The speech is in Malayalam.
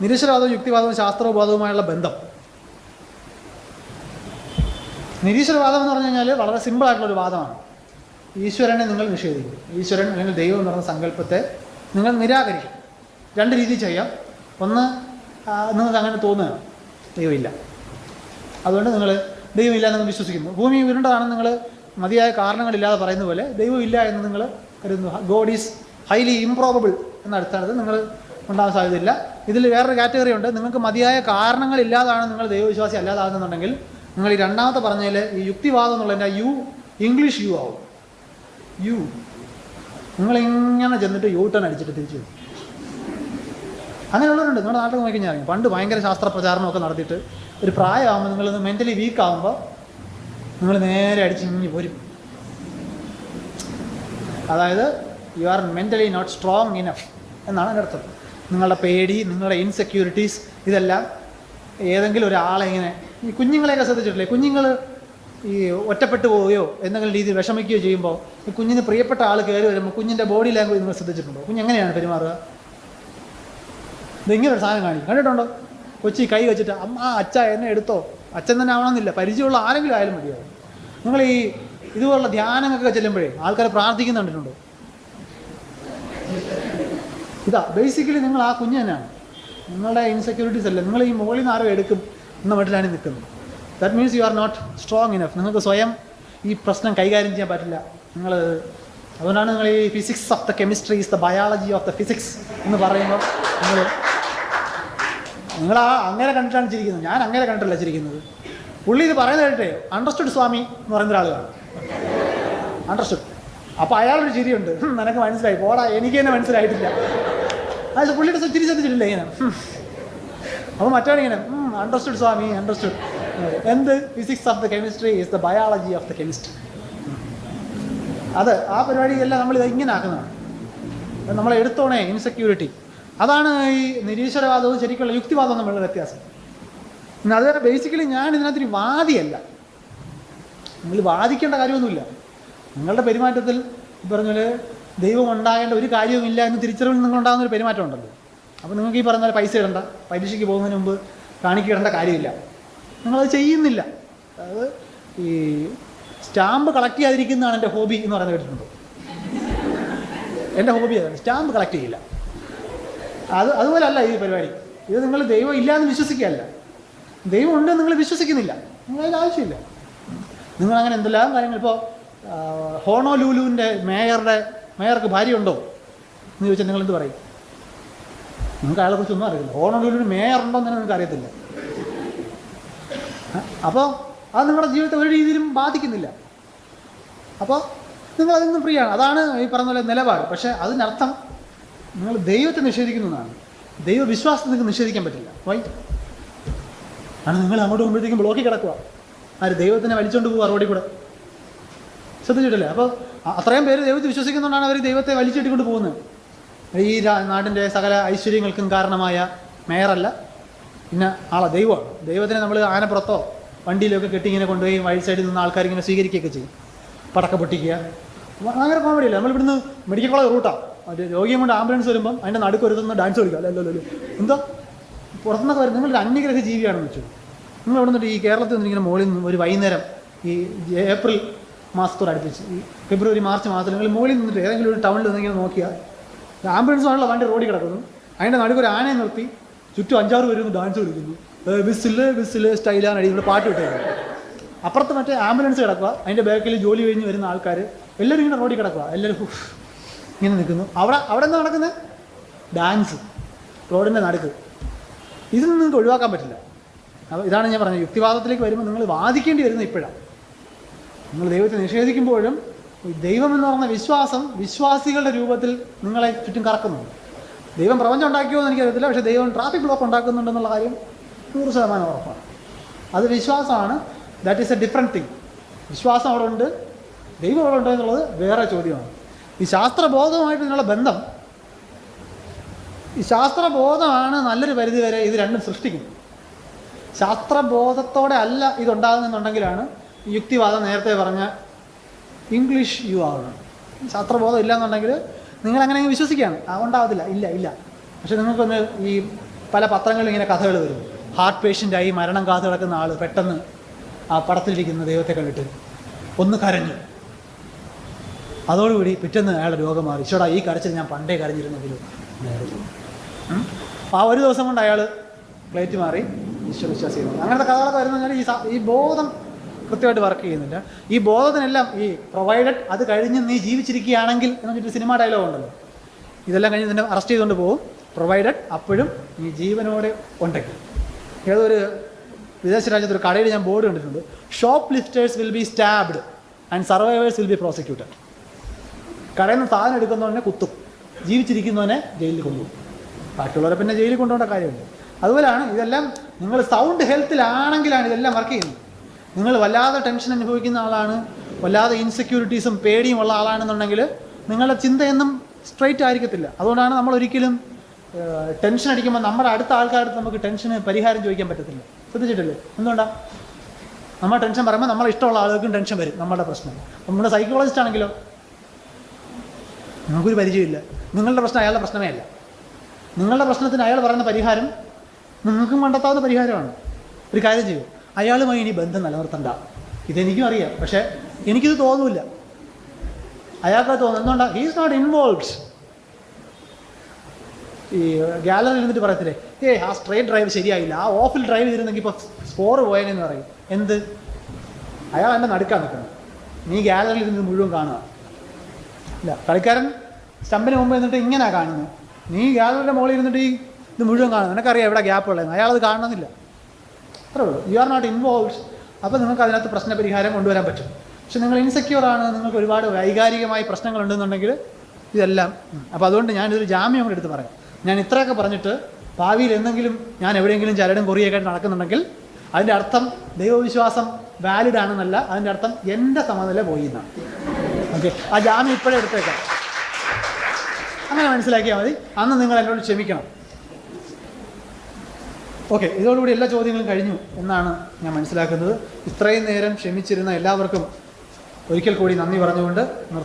നിരീശ്വരവാദവും യുക്തിവാദവും ശാസ്ത്രോപാദവുമായുള്ള ബന്ധം. നിരീശ്വരവാദം എന്ന് പറഞ്ഞു കഴിഞ്ഞാൽ വളരെ സിമ്പിളായിട്ടുള്ള ഒരു വാദമാണ്. ഈശ്വരനെ നിങ്ങൾ നിഷേധിക്കും. ഈശ്വരൻ അല്ലെങ്കിൽ ദൈവം എന്ന് പറഞ്ഞ സങ്കല്പത്തെ നിങ്ങൾ നിരാകരിക്കും. രണ്ട് രീതി ചെയ്യാം. ഒന്ന് നിങ്ങൾക്ക് അങ്ങനെ തോന്നുകയാണ് ദൈവമില്ല അതുകൊണ്ട് നിങ്ങൾ ദൈവമില്ല എന്ന് വിശ്വസിക്കുന്നു. ഭൂമി ഉരുണ്ടതാണെന്ന് നിങ്ങൾ മതിയായ കാരണങ്ങളില്ലാതെ പറയുന്ന പോലെ ദൈവമില്ല എന്ന് നിങ്ങൾ കരുതുന്നു. ഗോഡ് ഈസ് ഹൈലി ഇംപ്രോബിൾ എന്ന അടിസ്ഥാനത്തിൽ നിങ്ങൾ ഉണ്ടാകാൻ സാധ്യതയില്ല. ഇതിൽ വേറൊരു കാറ്റഗറി ഉണ്ട്. നിങ്ങൾക്ക് മതിയായ കാരണങ്ങളില്ലാതാണ് നിങ്ങൾ ദൈവവിശ്വാസി അല്ലാതാകുന്നുണ്ടെങ്കിൽ നിങ്ങൾ ഈ രണ്ടാമത്തെ പറഞ്ഞതിൽ ഈ യുക്തിവാദം എന്നുള്ളതിന്റെ യു ഇംഗ്ലീഷ് യു ആവും. യു. നിങ്ങളിങ്ങനെ ചെന്നിട്ട് യു ടേൺ അടിച്ചിട്ട് തിരിച്ചു വരും. അങ്ങനെയുള്ളവരുണ്ട്. നിങ്ങളുടെ നാട്ടിൽ നോക്കി അറിയാം. പണ്ട് ഭയങ്കര ശാസ്ത്ര പ്രചാരണമൊക്കെ നടത്തിയിട്ട് ഒരു പ്രായമാകുമ്പോൾ നിങ്ങൾ മെന്റലി വീക്ക് ആകുമ്പോൾ നിങ്ങൾ നേരെ അടിച്ച് പോരും. അതായത് you are mentally not strong enough എന്നാണ് എന്റെ അർത്ഥം. നിങ്ങളുടെ പേടി നിങ്ങളുടെ ഇൻസെക്യൂരിറ്റീസ് ഇതെല്ലാം ഏതെങ്കിലും ഒരാളെ ഇങ്ങനെ ഈ കുഞ്ഞുങ്ങളെയൊക്കെ ശ്രദ്ധിച്ചിട്ടില്ലേ? കുഞ്ഞുങ്ങൾ ഈ ഒറ്റപ്പെട്ടു പോവുകയോ എന്തെങ്കിലും രീതിയിൽ വിഷമിക്കുകയോ ചെയ്യുമ്പോൾ ഈ കുഞ്ഞിന് പ്രിയപ്പെട്ട ആൾ കയറി വരുമ്പോൾ കുഞ്ഞിന്റെ ബോഡി ലാംഗ്വേജ് നിങ്ങൾ ശ്രദ്ധിച്ചിട്ടുണ്ടോ? കുഞ്ഞ് എങ്ങനെയാണ് പെരുമാറുക? ഇതിങ്ങനെ ഒരു സാധനം കാണിക്കും. കണ്ടിട്ടുണ്ടോ? കൊച്ചി കൈ വെച്ചിട്ട് അമ്മ അച്ഛ എന്നെ എടുത്തോ? അച്ഛൻ തന്നെ ആവണമെന്നില്ല. പരിചയമുള്ള ആരെങ്കിലും ആയാലും മതിയാവും. നിങ്ങൾ ഈ ഇതുപോലുള്ള ധ്യാനമൊക്കെ ചെല്ലുമ്പോഴേ ആൾക്കാർ പ്രാർത്ഥിക്കുന്ന കണ്ടിട്ടുണ്ടോ? ഇതാ ബേസിക്കലി നിങ്ങൾ ആ കുഞ്ഞ് തന്നെയാണ്. നിങ്ങളുടെ ഇൻസെക്യൂരിറ്റീസ് അല്ല? നിങ്ങൾ ഈ മുകളിൽ നിന്ന് ആരോ എടുക്കും എന്ന മട്ടിലാണ് നിൽക്കുന്നത്. That means you are not strong enough നിങ്ങൾക്ക് സ്വയം ഈ പ്രശ്നം കൈകാര്യം ചെയ്യാൻ പറ്റില്ല. നിങ്ങൾ അതുകൊണ്ടാണ് നിങ്ങൾ ഈ physics of the chemistry is the biology of the physics എന്ന് പറയുമ്പോൾ നിങ്ങൾ നിങ്ങൾ ആ അങ്ങനെ കണ്ടിട്ടാണ് ചിരിക്കുന്നത്. ഞാൻ അങ്ങനെ കണ്ടിട്ടല്ല ചിരിക്കുന്നത്. പുള്ളി ഇത് പറയുന്നത് കേട്ടേ അണ്ടർസ്റ്റുഡ് സ്വാമി എന്ന് പറയുന്ന ഒരാളാണ് അണ്ടർസ്റ്റുഡ് അപ്പോൾ അയാളൊരു ചിരിയുണ്ട്. നിനക്ക് മനസ്സിലായി. പോടാ എനിക്ക് തന്നെ മനസ്സിലായിട്ടില്ല. അത് പുള്ളിയുടെ ചിരി ശ്രദ്ധിച്ചിട്ടില്ല ഇങ്ങനെ. അപ്പോൾ മറ്റവനിങ്ങനെ അണ്ടർസ്റ്റുഡ് സ്വാമി അണ്ടർസ്റ്റുഡ് എന്ത്? Physics of the chemistry is the biology of the chemistry അത് ആ പരിപാടിയെല്ലാം നമ്മൾ ഇത് ഇങ്ങനെ ആക്കുന്നതാണ്. നമ്മൾ എടുത്തോണേ ഇൻസെക്യൂരിറ്റി അതാണ് ഈ നിരീശ്വരവാദവും ശരിക്കുള്ള യുക്തിവാദവും തമ്മിലുള്ള വ്യത്യാസം. അതുവരെ ബേസിക്കലി ഞാൻ ഇതിനകത്തൊരു വാദിയല്ല. നിങ്ങൾ വാദിക്കേണ്ട കാര്യമൊന്നുമില്ല. നിങ്ങളുടെ പെരുമാറ്റത്തിൽ പറഞ്ഞാൽ ദൈവം ഉണ്ടാകേണ്ട ഒരു കാര്യവുമില്ല എന്ന് തിരിച്ചറിവിൽ നിങ്ങളുണ്ടാകുന്ന ഒരു പെരുമാറ്റം ഉണ്ടല്ലോ അപ്പോൾ നിങ്ങൾക്ക് ഈ പറഞ്ഞ പൈസ ഇടണ്ട പരീക്ഷയ്ക്ക് പോകുന്നതിന് മുമ്പ് കാണിക്കേണ്ട കാര്യമില്ല. നിങ്ങളത് ചെയ്യുന്നില്ല. അതായത് ഈ സ്റ്റാമ്പ് കളക്ട് ചെയ്യാതിരിക്കുന്നതാണ് എന്റെ ഹോബി എന്ന് പറയുന്നത് കേട്ടിട്ടുണ്ടോ? എന്റെ ഹോബി അതാണ്. സ്റ്റാമ്പ് കളക്ട് ചെയ്യില്ല. അത് അതുപോലല്ല ഈ പരിപാടി. ഇത് നിങ്ങൾ ദൈവം ഇല്ല എന്ന് വിശ്വസിക്കുകയല്ല. ദൈവം ഉണ്ട് നിങ്ങൾ വിശ്വസിക്കുന്നില്ല. നിങ്ങൾ അതിന് ആവശ്യമില്ല. നിങ്ങൾ അങ്ങനെ എന്തെല്ലാം കാര്യങ്ങൾ? ഇപ്പോൾ ഹോണോ ലൂലുവിന്റെ മേയറുടെ മേയർക്ക് ഭാര്യ ഉണ്ടോ എന്ന് ചോദിച്ചാൽ നിങ്ങൾ എന്ത് പറയും? നിങ്ങൾക്ക് അയാളെ കുറിച്ച് ഒന്നും അറിയില്ല. ഹോണോലൂലിന് മേയർ ഉണ്ടോ എന്ന് നിങ്ങൾക്ക് അറിയത്തില്ല. അപ്പോൾ അത് നിങ്ങളുടെ ജീവിതത്തെ ഒരു രീതിയിലും ബാധിക്കുന്നില്ല. അപ്പോൾ നിങ്ങൾ അതിൽ ഫ്രീ ആണ്. അതാണ് ഈ പറഞ്ഞ പോലെ നിലപാട്. പക്ഷേ അതിനർത്ഥം നിങ്ങൾ ദൈവത്തെ നിഷേധിക്കുന്നതാണ് ദൈവവിശ്വാസത്തെ നിങ്ങൾക്ക് നിഷേധിക്കാൻ പറ്റില്ല. വൈ ആണ് നിങ്ങൾ അങ്ങോട്ട് പോകുമ്പോഴത്തേക്കും ബ്ലോക്കിൽ കിടക്കുക. ആര് ദൈവത്തിനെ വലിച്ചുകൊണ്ട് പോകുക റോഡിൽ കൂടെ. ശ്രദ്ധിച്ചിട്ടില്ലേ? അപ്പോൾ അത്രയും പേര് ദൈവത്തെ വിശ്വസിക്കുന്നതുകൊണ്ടാണ് അവർ ദൈവത്തെ വലിച്ചിട്ടിക്കൊണ്ട് പോകുന്നത്. ഈ നാടിന്റെ സകല ഐശ്വര്യങ്ങൾക്കും കാരണമായ മേയറല്ല പിന്നെ ആളെ ദൈവമാണ്. ദൈവത്തിനെ നമ്മൾ ആനപ്പുറത്തോ വണ്ടിയിലൊക്കെ കെട്ടി ഇങ്ങനെ കൊണ്ടുപോയി വഴി സൈഡിൽ നിന്ന് ആൾക്കാർ ഇങ്ങനെ സ്വീകരിക്കുകയൊക്കെ ചെയ്യും. പടക്ക പൊട്ടിക്കുക. അങ്ങനെ കോമഡിയല്ല നമ്മൾ ഇവിടുന്ന് മെഡിക്കൽ കോളേജ് റൂട്ടാണ് അത് രോഗിയും കൊണ്ട് ആംബുലൻസ് വരുമ്പം അതിന്റെ നടുക്കൊരുത്തുന്ന ഡാൻസ് കളിക്കുക. അല്ലല്ലോ അല്ലല്ലോ എന്തോ എന്താ? പുറത്തുനിന്നൊക്കെ വരും നിങ്ങളൊരു അന്യഗ്രഹ ജീവിയാണെന്ന് വെച്ചു. നിങ്ങൾ ഇവിടെ നിന്നിട്ട് ഈ കേരളത്തിൽ നിന്ന് ഇങ്ങനെ മുകളിൽ നിന്ന് ഒരു വൈകുന്നേരം ഈ ഏപ്രിൽ മാസത്തോട് അടുപ്പിച്ച്. ഈ ഫെബ്രുവരി മാർച്ച് മാസത്തിൽ നിങ്ങൾ മുകളിൽ നിന്നിട്ട് ഏതെങ്കിലും ഒരു ടൗണിൽ നിന്നിങ്ങനെ നോക്കിയാൽ ആംബുലൻസാണല്ലോ വണ്ടി റോഡിൽ കിടക്കുന്നു. അതിന്റെ നടുക്ക് ഒരു ആനയെ നിർത്തി ചുറ്റും അഞ്ചാറ് പേര് ഡാൻസ് കളിക്കുന്നു. വിസിൽ വിസിൽ സ്റ്റൈലാണ് അടി പാട്ട് വിട്ടേക്കുന്നത് അപ്പുറത്ത് മറ്റേ ആംബുലൻസ് കിടക്കുക. അതിന്റെ ബാക്കിൽ ജോലി കഴിഞ്ഞ് വരുന്ന ആൾക്കാർ എല്ലാവരും ഇങ്ങനെ റോഡിൽ കിടക്കുക. എല്ലാവരും ഇങ്ങനെ നിൽക്കുന്നു. അവിടെ അവിടെ എന്താ നടക്കുന്നത് ഡാൻസ് റോഡിന്റെ നടുക്ക്. നിന്ന് നിങ്ങൾക്ക് ഒഴിവാക്കാൻ പറ്റില്ല. അപ്പോൾ ഇതാണ് ഞാൻ പറഞ്ഞത്. യുക്തിവാദത്തിലേക്ക് വരുമ്പോൾ നിങ്ങൾ വാദിക്കേണ്ടി വരുന്നത് ഇപ്പോഴാണ്. നിങ്ങൾ ദൈവത്തെ നിഷേധിക്കുമ്പോഴും ദൈവം എന്ന് പറഞ്ഞ വിശ്വാസം വിശ്വാസികളുടെ രൂപത്തിൽ നിങ്ങളെ ചുറ്റും കറക്കുന്നുണ്ട്. ദൈവം പ്രപഞ്ചം ഉണ്ടാക്കിയോ എന്ന് എനിക്കറിയത്തില്ല പക്ഷേ ദൈവം ട്രാഫിക് ബ്ലോക്ക് ഉണ്ടാക്കുന്നുണ്ടെന്നുള്ള കാര്യം നൂറ് ശതമാനം ഉറപ്പാണ്. അത് വിശ്വാസമാണ്. That is a different thing വിശ്വാസം അവിടെ ഉണ്ട് ദൈവം അവിടെ ഉണ്ട് എന്നുള്ളത് വേറെ ചോദ്യമാണ്. ഈ ശാസ്ത്രബോധവുമായിട്ട് ഇതിനുള്ള ബന്ധം ഈ ശാസ്ത്രബോധമാണ് നല്ലൊരു പരിധി വരെ ഇത് രണ്ടും സൃഷ്ടിക്കുന്നത്. ശാസ്ത്രബോധത്തോടെ അല്ല ഇതുണ്ടാകുന്നുണ്ടെങ്കിലാണ് യുക്തിവാദം നേരത്തെ പറഞ്ഞ ഇംഗ്ലീഷ് യു ആവണം ശാസ്ത്രബോധം ഇല്ല എന്നുണ്ടെങ്കിൽ നിങ്ങൾ അങ്ങനെ അങ്ങ് വിശ്വസിക്കുകയാണ്. അതുകൊണ്ടാവത്തില്ല. ഇല്ല ഇല്ല. പക്ഷെ നിങ്ങൾക്കൊന്ന് ഈ പല പത്രങ്ങളിലും ഇങ്ങനെ കഥകൾ വരും. ഹാർട്ട് പേഷ്യന്റായി മരണം കാത്തു കിടക്കുന്ന ആൾ പെട്ടെന്ന് ആ പടത്തിലിരിക്കുന്ന ദൈവത്തെ കണ്ടിട്ട് ഒന്ന് കരഞ്ഞു. അതോടുകൂടി പിറ്റേന്ന് അയാളുടെ രോഗം മാറി. ചേടാ ഈ കരച്ചിൽ ഞാൻ പണ്ടേ കരഞ്ഞിരുന്നെങ്കിലും. ആ ഒരു ദിവസം കൊണ്ട് അയാൾ പ്ലേറ്റ് മാറി ഈശ്വര വിശ്വാസികൾ അങ്ങനത്തെ കഥകളൊക്കെ വരുന്ന ഈ ഈ ബോധം കൃത്യമായിട്ട് വർക്ക് ചെയ്യുന്നില്ല. ഈ ബോധത്തിനെല്ലാം ഈ പ്രൊവൈഡഡ് അത് കഴിഞ്ഞ് നീ ജീവിച്ചിരിക്കുകയാണെങ്കിൽ എന്ന് പറഞ്ഞിട്ട് സിനിമ ഡയലോഗ് ഉണ്ടല്ലോ. ഇതെല്ലാം കഴിഞ്ഞ് നിന്നെ അറസ്റ്റ് ചെയ്തുകൊണ്ട് പോകും. പ്രൊവൈഡഡ് അപ്പോഴും നീ ജീവനോടെ ഉണ്ടെങ്കിൽ. ഏതൊരു വിദേശ രാജ്യത്ത് ഒരു കടയിൽ ഞാൻ ബോർഡ് കണ്ടിട്ടുണ്ട്. Shoplifters will be stabbed and survivors will be prosecuted കടയിൽ നിന്ന് സാധനം എടുക്കുന്നവനെ കുത്തും. ജീവിച്ചിരിക്കുന്നവനെ ജയിലിൽ കൊണ്ടുപോകും. ബാക്കിയുള്ളവരെ പിന്നെ ജയിലിൽ കൊണ്ടുപോകേണ്ട കാര്യമുണ്ട് അതുപോലെയാണ് ഇതെല്ലാം നിങ്ങൾ സൗണ്ട് ഹെൽത്തിലാണെങ്കിലാണ് ഇതെല്ലാം വർക്ക് ചെയ്യുന്നത്. നിങ്ങൾ വല്ലാതെ ടെൻഷൻ അനുഭവിക്കുന്ന ആളാണ് വല്ലാതെ ഇൻസെക്യൂരിറ്റീസും പേടിയും ഉള്ള ആളാണെന്നുണ്ടെങ്കിൽ നിങ്ങളുടെ ചിന്തയൊന്നും സ്ട്രൈറ്റ് ആയിരിക്കത്തില്ല. അതുകൊണ്ടാണ് നമ്മൾ ഒരിക്കലും ടെൻഷൻ അടിക്കുമ്പോൾ നമ്മുടെ അടുത്ത ആൾക്കാരുടെ നമുക്ക് ടെൻഷന് പരിഹാരം ചോദിക്കാൻ പറ്റത്തില്ല. ശ്രദ്ധിച്ചിട്ടില്ലേ? എന്തുകൊണ്ടാണ് നമ്മൾ ടെൻഷൻ പറയുമ്പോൾ നമ്മളെ ഇഷ്ടമുള്ള ആളുകൾക്കും ടെൻഷൻ വരും നമ്മുടെ പ്രശ്നം. നമ്മുടെ സൈക്കോളജിസ്റ്റ് ആണെങ്കിലോ? നമുക്കൊരു പരിചയമില്ല. നിങ്ങളുടെ പ്രശ്നം അയാളുടെ പ്രശ്നമേ അല്ല. നിങ്ങളുടെ പ്രശ്നത്തിന് അയാൾ പറയുന്ന പരിഹാരം നിങ്ങൾക്കും കണ്ടെത്താവുന്ന പരിഹാരമാണ്. ഒരു കാര്യം ചെയ്യൂ. അയാളുമായി ഇനി ബന്ധം നിലനിർത്തണ്ട. ഇതെനിക്കും അറിയാം. പക്ഷേ എനിക്കിത് തോന്നില്ല. അയാൾക്ക് തോന്നുന്നു എന്തുകൊണ്ടാണ് ഹീസ് നോട്ട് ഇൻവോൾവ്ഡ് ഈ ഗാലറിയിൽ ഇരുന്നിട്ട് പറയത്തില്ലേ? ഏ ആ സ്ട്രേറ്റ് ഡ്രൈവ് ശരിയായില്ല. ആ ഓഫിൽ ഡ്രൈവ് ചെയ്തിരുന്നെങ്കിൽ ഇപ്പോൾ സ്കോർ പോയനെന്ന് പറയും. എന്ത്? അയാൾ എന്റെ നടുക്കാൻ നിൽക്കണം. നീ ഗാലറിയിൽ ഇരുന്ന് മുഴുവൻ കാണുക. ഇല്ല കളിക്കാരൻ സ്റ്റമ്പിന് മുമ്പ് എന്നിട്ട് ഇങ്ങനെ കാണുന്നു നീ ഗ്യാലറിയുടെ മുകളിൽ ഇരുന്നിട്ട് ഈ ഇത് മുഴുവൻ കാണുന്നു നിനക്കറിയാം എവിടെ ഗ്യാപ്പ് ഉള്ളതെന്ന്. അയാളത് കാണണമെന്നില്ല. അത്രേ ഉള്ളൂ യു ആർ നോട്ട് ഇൻവോൾവ്ഡ് അപ്പോൾ നിങ്ങൾക്ക് അതിനകത്ത് പ്രശ്ന പരിഹാരം കൊണ്ടുവരാൻ പറ്റും. പക്ഷെ നിങ്ങൾ ഇൻസെക്യൂർ ആണ് നിങ്ങൾക്ക് ഒരുപാട് വൈകാരികമായി പ്രശ്നങ്ങളുണ്ടെന്നുണ്ടെങ്കിൽ ഇതെല്ലാം അപ്പോൾ അതുകൊണ്ട് ഞാനിതൊരു ജാമ്യം കൂടെ എടുത്ത് പറയാം. ഞാൻ ഇത്രയൊക്കെ പറഞ്ഞിട്ട് ഭാവിയിൽ എന്തെങ്കിലും ഞാൻ എവിടെയെങ്കിലും ചരടും കൊറിയൊക്കെ നടക്കുന്നുണ്ടെങ്കിൽ അതിന്റെ അർത്ഥം ദൈവവിശ്വാസം വാലിഡ് ആണെന്നല്ല അതിന്റെ അർത്ഥം എന്റെ സമനില പോയി എന്നാണ്. ഓക്കെ ആ ജാമ്യം ഇപ്പോഴേ എടുത്തേക്കാം. അങ്ങനെ മനസ്സിലാക്കിയാൽ മതി. അന്ന് നിങ്ങൾ എന്നോട് ക്ഷമിക്കണം. ഓക്കെ ഇതോടുകൂടി എല്ലാ ചോദ്യങ്ങളും കഴിഞ്ഞു എന്നാണ് ഞാൻ മനസ്സിലാക്കുന്നത്. ഇത്രയും നേരം ക്ഷമിച്ചിരുന്ന എല്ലാവർക്കും ഒരിക്കൽ കൂടി നന്ദി പറഞ്ഞുകൊണ്ട് നിർത്തുന്നു.